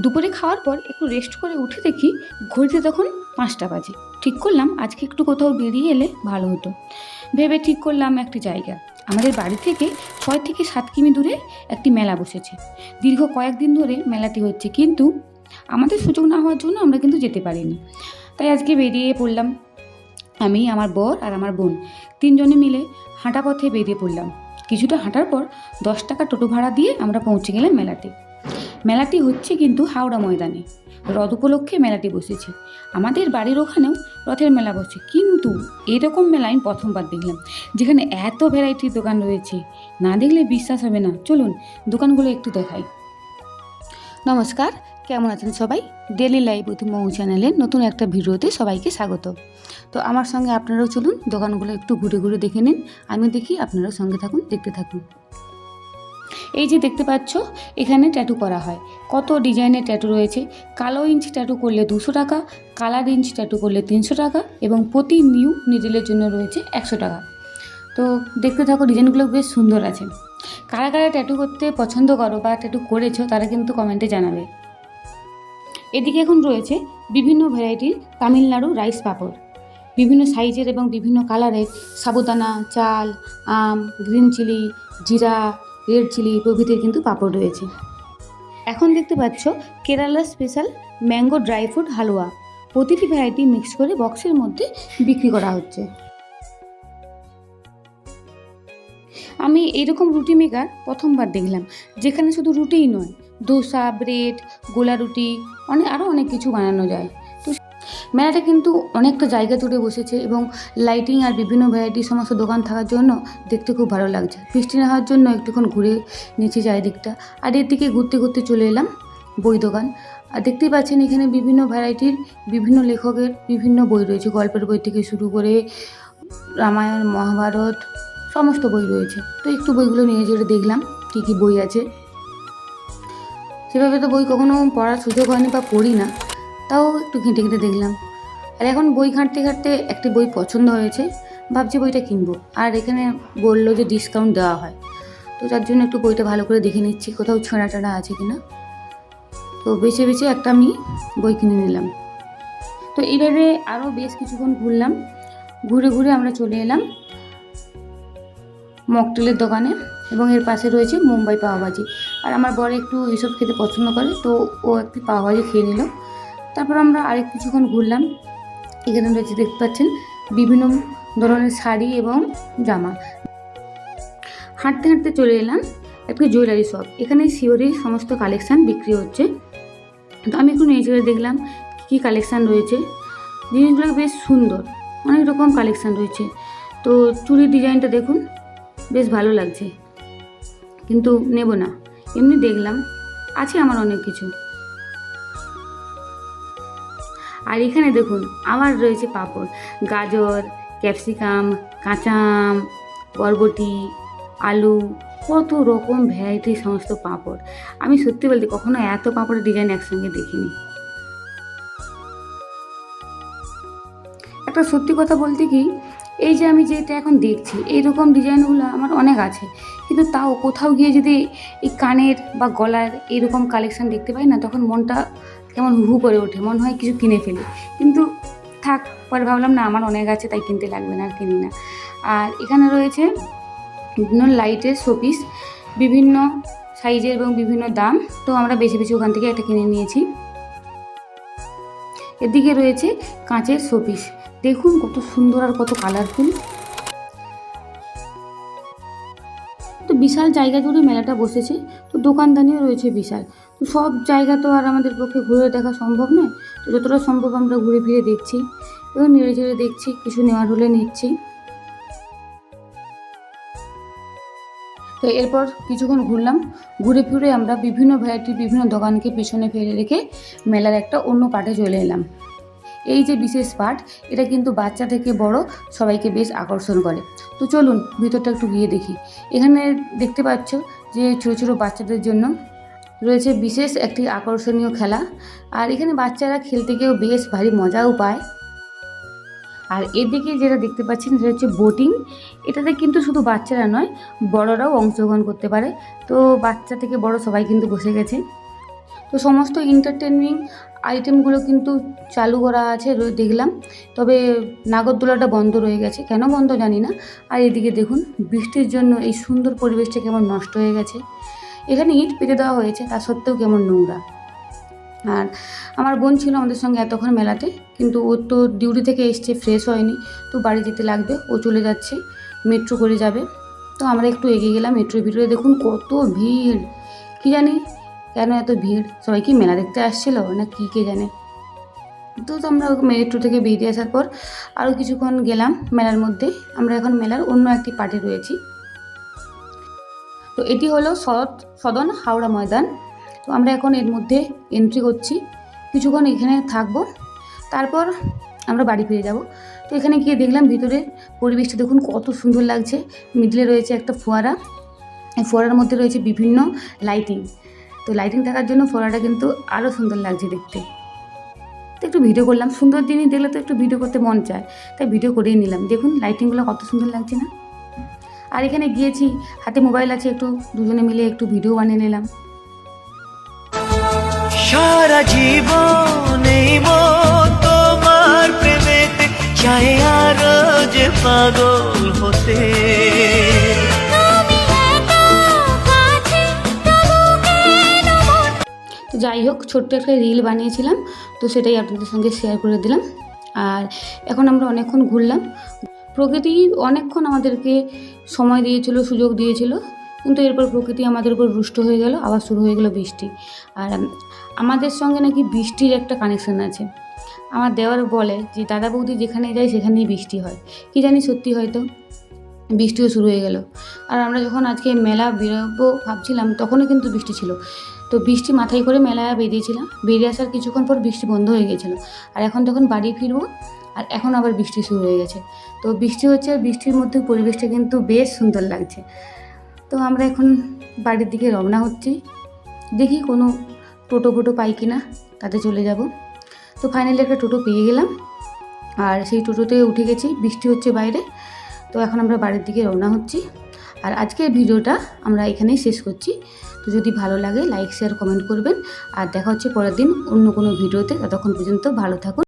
দুপুরে খাওয়ার পর একটু রেস্ট করে উঠে দেখি ঘড়িতে তখন পাঁচটা বাজে। ঠিক করলাম আজকে একটু কোথাও বেরিয়ে এলে ভালো হতো। ভেবে ঠিক করলাম একটি জায়গা। আমাদের বাড়ি থেকে ছয় থেকে সাত কিমি দূরে একটি মেলা বসেছে। দীর্ঘ কয়েকদিন ধরে মেলাটি হচ্ছে, কিন্তু আমাদের সুযোগ না হওয়ার জন্য আমরা কিন্তু যেতে পারিনি। তাই আজকে বেরিয়ে পড়লাম। আমি, আমার বর আর আমার বোন তিনজনে মিলে হাঁটা পথে বেরিয়ে পড়লাম। কিছুটা হাঁটার পর দশ টাকা টোটো ভাড়া দিয়ে আমরা পৌঁছে গেলাম মেলাতে। মেলাটি হচ্ছে কিন্তু হাওড়া ময়দানে। রথ উপলক্ষে মেলাটি বসেছে। আমাদের বাড়ির ওখানেও রথের মেলা বসে। কিন্তু এরকম মেলা আমি প্রথমবার দেখলাম, যেখানে এত ভ্যারাইটির দোকান রয়েছে। না দেখলে বিশ্বাস হবে না। চলুন দোকানগুলো একটু দেখাই। নমস্কার, কেমন আছেন সবাই? ডেলি লাইভ উইথ মৌ চ্যানেলের নতুন একটা ভিডিওতে সবাইকে স্বাগত। তো আমার সঙ্গে আপনারাও চলুন, দোকানগুলো একটু ঘুরে ঘুরে দেখে নিন। আমি দেখি, আপনারাও সঙ্গে থাকুন, দেখতে থাকুন। এই যে দেখতে পাচ্ছ, এখানে ট্যাটু করা হয়। কত ডিজাইনের ট্যাটু রয়েছে। কালো ইঞ্চ ট্যাটু করলে দুশো টাকা, কালার ইঞ্চ ট্যাটু করলে তিনশো টাকা এবং প্রতি নিউ নিডেলের জন্য রয়েছে একশো টাকা। তো দেখতে থাকো, ডিজাইনগুলো বেশ সুন্দর আছে। কারা কারা ট্যাটু করতে পছন্দ করো বা ট্যাটু করেছ, তারা কিন্তু কমেন্টে জানাবে। এদিকে এখন রয়েছে বিভিন্ন ভ্যারাইটির তামিলনাড়ু রাইস পাপড়। বিভিন্ন সাইজের এবং বিভিন্ন কালারের সাবুদানা, চাল, আম গ্রিন চিলি জিরা রেড চিলি প্রভৃতির কিন্তু পাপড় রয়েছে। এখন দেখতে পাচ্ছ Kerala special mango dry fruit হালুয়া। প্রতিটি ভ্যারাইটি মিক্স করে বক্সের মধ্যে বিক্রি করা হচ্ছে। আমি এইরকম রুটি মেকার প্রথমবার দেখলাম, যেখানে শুধু রুটিই নয়, দোসা, ব্রেড, গোলা রুটি অনেক আরও অনেক কিছু বানানো যায়। মেলাটা কিন্তু অনেকটা জায়গা জুড়ে বসেছে এবং লাইটিং আর বিভিন্ন ভ্যারাইটির সমস্ত দোকান থাকার জন্য দেখতে খুব ভালো লাগছে। বৃষ্টি না হওয়ার জন্য একটুক্ষণ ঘুরে নিচে চারিদিকটা। আর এর দিকে ঘুরতে ঘুরতে চলে এলাম বই দোকান। আর দেখতেই পাচ্ছেন এখানে বিভিন্ন ভ্যারাইটির বিভিন্ন লেখকের বিভিন্ন বই রয়েছে। গল্পের বই থেকে শুরু করে রামায়ণ, মহাভারত সমস্ত বই রয়েছে। তো একটু বইগুলো নিয়ে যেতে দেখলাম কী কী বই আছে। সেভাবে তো বই কখনো পড়ার সুযোগ হয়নি বা পড়ি না। তাও একটু ঘেঁটে ঘেঁটে দেখলাম। আর এখন বই ঘাঁটতে ঘাঁটতে একটি বই পছন্দ হয়েছে, ভাবছি বইটা কিনবো। আর এখানে বলল যে ডিসকাউন্ট দেওয়া হয়। তো তার জন্য একটু বইটা ভালো করে দেখে নিচ্ছি, কোথাও ছেঁড়া টেড়া আছে কি না তো বেছে বেছে একটা আমি বই কিনে নিলাম। তো এইভাবে আরও বেশ কিছুক্ষণ ঘুরলাম। ঘুরে ঘুরে আমরা চলে এলাম মকটেলের দোকানে এবং এর পাশে রয়েছে মুম্বাই পাওয়াভাজি আর আমার বর একটু এইসব খেতে পছন্দ করে, তো ও একটি পাওয়াভাজি খেয়ে নিল। তারপর আমরা আরেক কিছুক্ষণ ঘুরলাম। এখানে রয়েছে দেখতে পাচ্ছেন, বিভিন্ন ধরনের শাড়ি এবং জামা। হাঁটতে হাঁটতে চলে এলাম একটি জুয়েলারি শপ এখানে শিওরির সমস্ত কালেকশান বিক্রি হচ্ছে। তো আমি একটু নিয়ে চলে দেখলাম কী কালেকশান রয়েছে। জিনিসগুলো বেশ সুন্দর, অনেক রকম কালেকশান রয়েছে। তো চুড়ির ডিজাইনটা দেখুন, বেশ ভালো লাগছে। কিন্তু নেব না। এমনি দেখলাম, আছে আমার অনেক কিছু। আর এখানে দেখুন আমার রয়েছে পাঁপড়। গাজর, ক্যাপসিকাম কাঁচা আম বরবটি, আলু, কত রকম ভ্যারাইটি সমস্ত পাঁপড়। আমি সত্যি বলতে কখনো এত পাঁপড়ের ডিজাইন একসঙ্গে দেখিনি। একটা সত্যি কথা বলতে কি, এই যে আমি যেটা এখন দেখছি, এইরকম ডিজাইনগুলো আমার অনেক আছে। কিন্তু তাও কোথাও গিয়ে যদি এই কানের বা গলার এইরকম কালেকশান দেখতে পাই না, তখন মনটা কেমন হু হু করে ওঠে, মনে হয় কিছু কিনে ফেলি। কিন্তু থাক, পরে ভাবলাম, না, আমার অনেক আছে, তাই কিনতে লাগবে না, আর কিনি না। আর এখানে রয়েছে বিভিন্ন লাইটের শোপিস বিভিন্ন সাইজের এবং বিভিন্ন দাম। তো আমরা বেশি বেশি ওখান থেকে একটা কিনে নিয়েছি। এদিকে রয়েছে কাঁচের শোপিস দেখুন, কত সুন্দর আর কত কালারফুল বিশাল জায়গা জুড়ে মেলাটা বসেছে, তো দোকানদানিও রয়েছে বিশাল। তো সব জায়গা তো আর আমাদের পক্ষে ঘুরে দেখা সম্ভব নয়, তো যতটা সম্ভব আমরা ঘুরে ফিরে দেখছি। এবং নেড়ে চেড়ে দেখছি, কিছু নেওয়ার হলে নিচ্ছি। তো এরপর কিছুক্ষণ ঘুরলাম, ঘুরে ফিরে আমরা বিভিন্ন ভ্যারাইটির বিভিন্ন দোকানকে পিছনে ফেলে রেখে মেলার একটা অন্য পার্টে চলে এলাম। এই যে বিশেষ পার্ট এটা কিন্তু বাচ্চা থেকে বড় সবাইকে বেশ আকর্ষণ করে। তো চলুন, ভিতরটা একটু গিয়ে দেখি। এখানে দেখতে পাচ্ছ যে ছোটো ছোটো বাচ্চাদের জন্য রয়েছে বিশেষ একটি আকর্ষণীয় খেলা। আর এখানে বাচ্চারা খেলতে গিয়েও বেশ ভারী মজাও পায়। আর এদিকে যেটা দেখতে পাচ্ছেন, সেটা হচ্ছে বোটিং। এটাতে কিন্তু শুধু বাচ্চারা নয়, বড়রাও অংশগ্রহণ করতে পারে। তো বাচ্চা থেকে বড় সবাই কিন্তু বসে গেছে। তো সমস্ত এন্টারটেনমিং আইটেমগুলো কিন্তু চালু করা আছে দেখলাম। তবে নাগরদোলাটা বন্ধ রয়ে গেছে। কেন বন্ধ জানি না। আর এদিকে দেখুন, বৃষ্টির জন্য এই সুন্দর পরিবেশটা কেমন নষ্ট হয়ে গেছে। এখানে ইট পেতে দেওয়া হয়েছে, তা সত্ত্বেও কেমন নোংরা। আর আমার বোন ছিল আমাদের সঙ্গে এতক্ষণ মেলাতে, কিন্তু ও তো ডিউটি থেকে এসছে ফ্রেশ হয়নি। তো বাড়ি যেতে লাগবে, ও চলে যাচ্ছে মেট্রো করে যাবে। তো আমরা একটু এগিয়ে গেলাম মেট্রোর ভিতরে দেখুন কত ভিড়। কি জানি কেন এত ভিড়? সবাই কি মেলা দেখতে আসছিল? না কী কে জানে? তো আমরা মেট্রো থেকে বেরিয়ে আসার পর আরও কিছুক্ষণ গেলাম মেলার মধ্যে। আমরা এখন মেলার অন্য একটি পার্টি রয়েছি। তো এটি হলো সদ সদন হাওড়া ময়দান। তো আমরা এখন এর মধ্যে এন্ট্রি করছি। কিছুক্ষণ এখানে থাকব। তারপর আমরা বাড়ি ফিরে যাব। তো এখানে গিয়ে দেখলাম ভিতরে পরিবেশটা দেখুন কত সুন্দর লাগছে। মিডলে রয়েছে একটা ফোয়ারা। এই ফোয়ারার মধ্যে রয়েছে বিভিন্ন লাইটিং তো লাইটিং থাকার জন্য ফোয়ারাটা কিন্তু আরও সুন্দর লাগছে দেখতে। তো একটু ভিডিও করলাম, সুন্দর জিনিস দেখলে তো একটু ভিডিও করতে মন চায়, তাই ভিডিও করেই নিলাম। দেখুন লাইটিংগুলো কত সুন্দর লাগছে না? আর এখানে গিয়েছি, হাতে মোবাইল আছে, একটু দুজনে মিলে একটু ভিডিও বানিয়ে নিলাম। সারা জীবন তোমার প্রেমেতে, চাই আরও যে পাগল যাই হোক, ছোট্ট একটা রিল বানিয়েছিলাম, তো সেটাই আপনাদের সঙ্গে শেয়ার করে দিলাম। আর এখন আমরা অনেকক্ষণ ঘুরলাম। প্রকৃতি অনেকক্ষণ আমাদেরকে সময় দিয়েছিল, সুযোগ দিয়েছিল, কিন্তু এরপর প্রকৃতি আমাদের উপর রুষ্ট হয়ে গেল, আবার শুরু হয়ে গেল বৃষ্টি। আর আমাদের সঙ্গে নাকি বৃষ্টির একটা কানেকশন আছে। আমার দেওয়ার বলে যে, দাদা বৌদি যেখানে যায়, সেখানেই বৃষ্টি হয়। কি জানি সত্যি হয়তো বৃষ্টিও শুরু হয়ে গেল। আর আমরা যখন আজকে মেলা বেরোবো ভাবছিলাম, তখনও কিন্তু বৃষ্টি ছিল। তো বৃষ্টি মাথায় করে মেলায় বেরিয়েছিলাম। বেরিয়ে আসার কিছুক্ষণ পর বৃষ্টি বন্ধ হয়ে গেছিল। আর এখন তখন বাড়ি ফিরবো, আর এখন আবার বৃষ্টি শুরু হয়ে গেছে। তো বৃষ্টি হচ্ছে আর বৃষ্টির মধ্যে পরিবেশটা কিন্তু বেশ সুন্দর লাগছে। তো আমরা এখন বাড়ির দিকে রওনা হচ্ছি। দেখি কোনো টোটো ফোটো পাই কি না, তাতে চলে যাব। তো ফাইনালি একটা টোটো পেয়ে গেলাম। আর সেই টোটোতে উঠে গেছি, বৃষ্টি হচ্ছে বাইরে। তো এখন আমরা বাড়ির দিকে রওনা হচ্ছি। আর আজকের ভিডিওটা আমরা এখানেই শেষ করছি। তো যদি ভালো লাগে লাইক শেয়ার কমেন্ট করবেন। আর দেখা হচ্ছে পরের দিন অন্য কোনো ভিডিওতে। ততক্ষণ পর্যন্ত ভালো থাকুন।